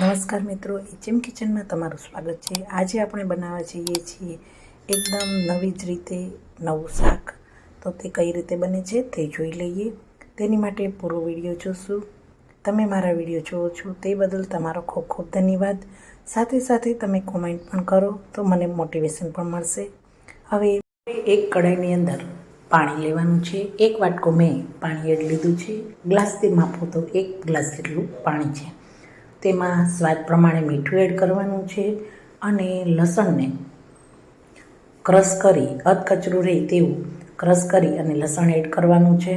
નમસ્કાર મિત્રો, એચએમ કિચનમાં તમારું સ્વાગત છે. આજે આપણે બનાવવા જઈએ છીએ એકદમ નવી જ રીતે નવું શાક. તો તે કઈ રીતે બને છે તે જોઈ લઈએ. તેની માટે પૂરો વીડિયો જોશું. તમે મારા વીડિયો જુઓ છો તે બદલ તમારો ખૂબ ખૂબ ધન્યવાદ. સાથે સાથે તમે કોમેન્ટ પણ કરો તો મને મોટિવેશન પણ મળશે. હવે એક કઢાઈની અંદર પાણી લેવાનું છે. એક વાટકો મેં પાણી એડ લીધું છે. ગ્લાસથી માપો તો એક ગ્લાસ જેટલું પાણી છે. તેમાં સ્વાદ પ્રમાણે મીઠું એડ કરવાનું છે અને લસણને ક્રશ કરી, અધકચરું રહે તેવું ક્રશ કરી અને લસણ એડ કરવાનું છે.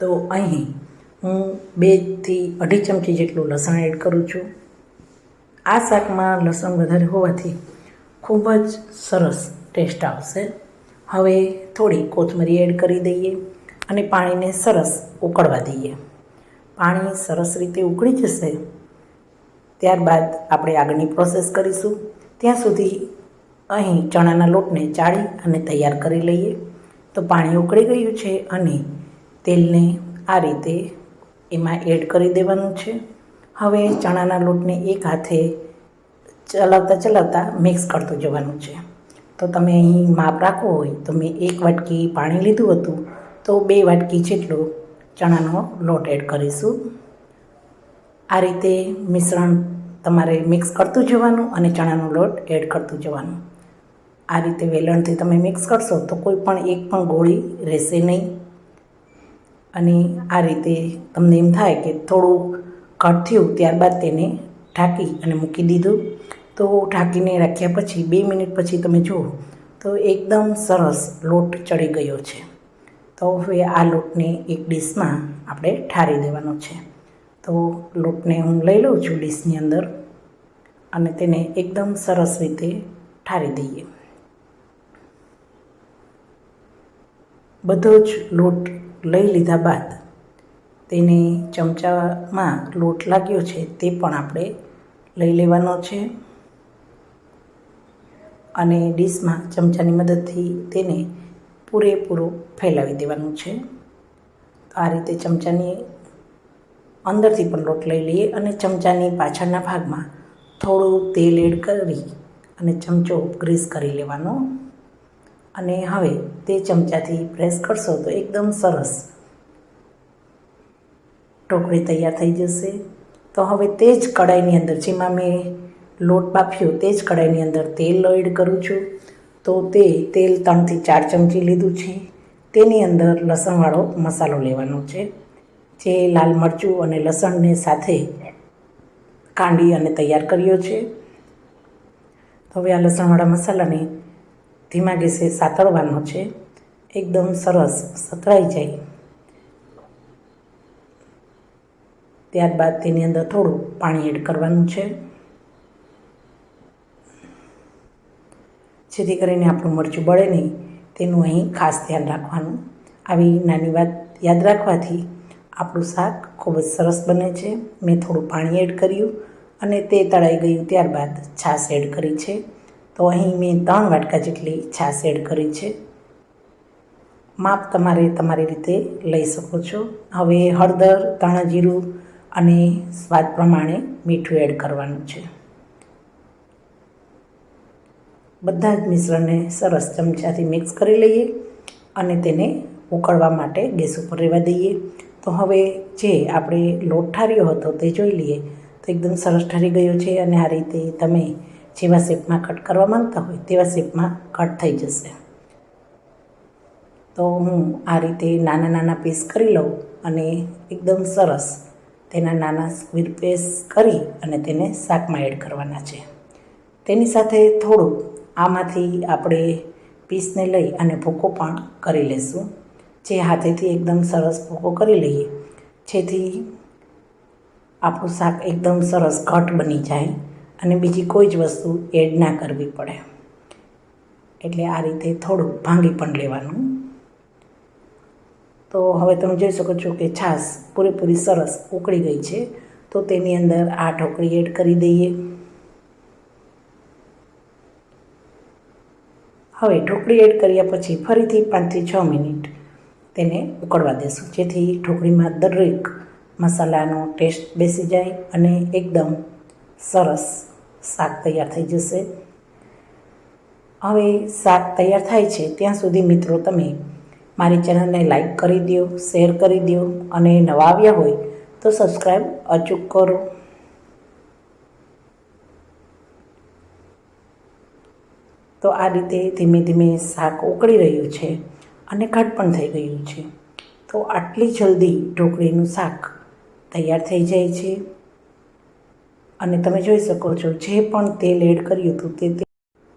તો અહીં હું બેથી અઢી ચમચી જેટલું લસણ એડ કરું છું. આ શાકમાં લસણ વધારે હોવાથી ખૂબ જ સરસ ટેસ્ટ આવશે. હવે થોડી કોથમરી એડ કરી દઈએ અને પાણીને સરસ ઉકળવા દઈએ. પાણી સરસ રીતે ઉકળી જશે, ત્યારબાદ આપણે આગળની પ્રોસેસ કરીશું. ત્યાં સુધી અહીં ચણાના લોટને ચાળી અને તૈયાર કરી લઈએ. તો પાણી ઉકળી ગયું છે અને તેલને આ રીતે એમાં એડ કરી દેવાનું છે. હવે ચણાના લોટને એક હાથે ચલાવતા ચલાવતા મિક્સ કરતું જવાનું છે. તો તમે અહીં માપ રાખવું હોય તો મેં એક વાટકી પાણી લીધું હતું, તો બે વાટકી જેટલું ચણાનો લોટ એડ કરીશું. આ રીતે મિશ્રણ તમારે મિક્સ કરતું જવાનું અને ચણાનો લોટ એડ કરતું જવાનું. આ રીતે વેલણથી તમે મિક્સ કરશો તો કોઈ પણ એક પણ ગોળી રહેશે નહીં. અને આ રીતે તમને એમ થાય કે થોડું કટ થયું ત્યારબાદ તેને ઢાંકી અને મૂકી દીધું. તો ઢાંકીને રાખ્યા પછી બે મિનિટ પછી તમે જુઓ તો એકદમ સરસ લોટ ચડી ગયો છે. તો હવે આ લોટને એક ડીશમાં આપણે ઠારી દેવાનો છે. તો લોટને હું લઈ લઉં છું ડીશની અંદર અને તેને એકદમ સરસ રીતે ઠારી દઈએ. બધો જ લોટ લઈ લીધા બાદ તેને ચમચામાં લોટ લાગ્યો છે તે પણ આપણે લઈ લેવાનો છે અને ડીશમાં ચમચાની મદદથી તેને પૂરેપૂરું ફેલાવી દેવાનું છે. આ રીતે ચમચાની અંદરથી પણ લોટ લઈ લઈએ અને ચમચાની પાછળના ભાગમાં થોડું તેલ એડ કરી અને ચમચો ગ્રીસ કરી લેવાનો. અને હવે તે ચમચાથી પ્રેસ કરશો તો એકદમ સરસ ઢોકળી તૈયાર થઈ જશે. તો હવે તે જ કડાઈની અંદર જેમાં મેં લોટ બાફ્યો તે જ કડાઈની અંદર તેલ એડ કરું છું. તો તે તેલ ત્રણથી ચાર ચમચી લીધું છે. તેની અંદર લસણવાળો મસાલો લેવાનો છે. જે લાલ મરચું અને લસણને સાથે કાંડી અને તૈયાર કર્યો છે. હવે આ લસણવાળા મસાલાને ધીમા ગેસે સાતળવાનો છે. એકદમ સરસ સતરાઈ જાય. ત્યારબાદ તેની અંદર થોડું પાણી એડ કરવાનું છે. જેથી કરીને આપણું મરચું બળે નહીં. તેનું અહીં ખાસ ધ્યાન રાખવાનું. આવી નાની વાત યાદ રાખવાથી આપણું શાક ખૂબ જ સરસ બને છે. મેં થોડું પાણી એડ કર્યું અને તે તળાઈ ગયું ત્યારબાદ છાશ એડ કરી છે. તો અહીં મેં ત્રણ વાટકા જેટલી છાશ એડ કરી છે. માપ તમારે તમારી રીતે લઈ શકો છો. હવે હળદર, ધાણા જીરું અને સ્વાદ પ્રમાણે મીઠું એડ કરવાનું છે. બધા જ મિશ્રણને સરસ ચમચાથી મિક્સ કરી લઈએ અને તેને ઉકળવા માટે ગેસ ઉપર રહેવા દઈએ. તો હવે જે આપણે લોટ ઠાર્યો હતો તે જોઈ લઈએ. તો એકદમ સરસ ઠરી ગયો છે અને આ રીતે તમે જેવા શેપમાં કટ કરવા માંગતા હોય તેવા શેપમાં કટ થઈ જશે. તો હું આ રીતે નાના નાના પીસ કરી લઉં અને એકદમ સરસ તેના નાના સ્ક્વીર પીસ કરી અને તેને શાકમાં એડ કરવાના છે. તેની સાથે થોડુંક આમાંથી આપણે પીસને લઈ અને ભૂકો પણ કરી લઈશું જે હાથેથી એકદમ સરસ ભૂકો કરી લઈએ, જેથી આપણું શાક એકદમ સરસ ઘટ બની જાય અને બીજી કોઈ જ વસ્તુ એડ ના કરવી પડે. એટલે આ રીતે થોડુંક ભાંગી પણ લેવાનું. તો હવે તમે જોઈ શકો છો કે છાશ પૂરેપૂરી સરસ ઉકળી ગઈ છે. તો તેની અંદર આ ઢોકળી એડ કરી દઈએ. હવે ઢોકળી એડ કર્યા પછી ફરીથી પાંચથી છ મિનિટ તેને ઉકળવા દેશું. જેથી ઢોકળીમાં દરેક મસાલાનો ટેસ્ટ બેસી જાય અને એકદમ સરસ શાક તૈયાર થઈ જશે. હવે શાક તૈયાર થાય છે ત્યાં સુધી મિત્રો તમે મારી ચેનલને લાઈક કરી દો શેર કરી દો અને નવા આવ્યા હોય તો સબસ્ક્રાઈબ અચૂક કરો. તો આ રીતે ધીમે ધીમે શાક ઉકળી રહ્યું છે અને ઘટ પણ થઈ ગયું છે. તો આટલી જલ્દી ઢોકળીનું શાક તૈયાર થઈ જાય છે. અને તમે જોઈ શકો છો, જે પણ તેલ એડ કર્યું હતું તે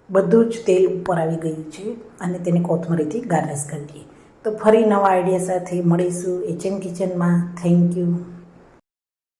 બધું જ તેલ ઉપર આવી ગયું છે અને તેને કોથમરીથી ગાર્નિશ કરીએ તો ફરી નવા આઈડિયા સાથે મળીશું. એચએમ કિચનમાં થેન્ક યુ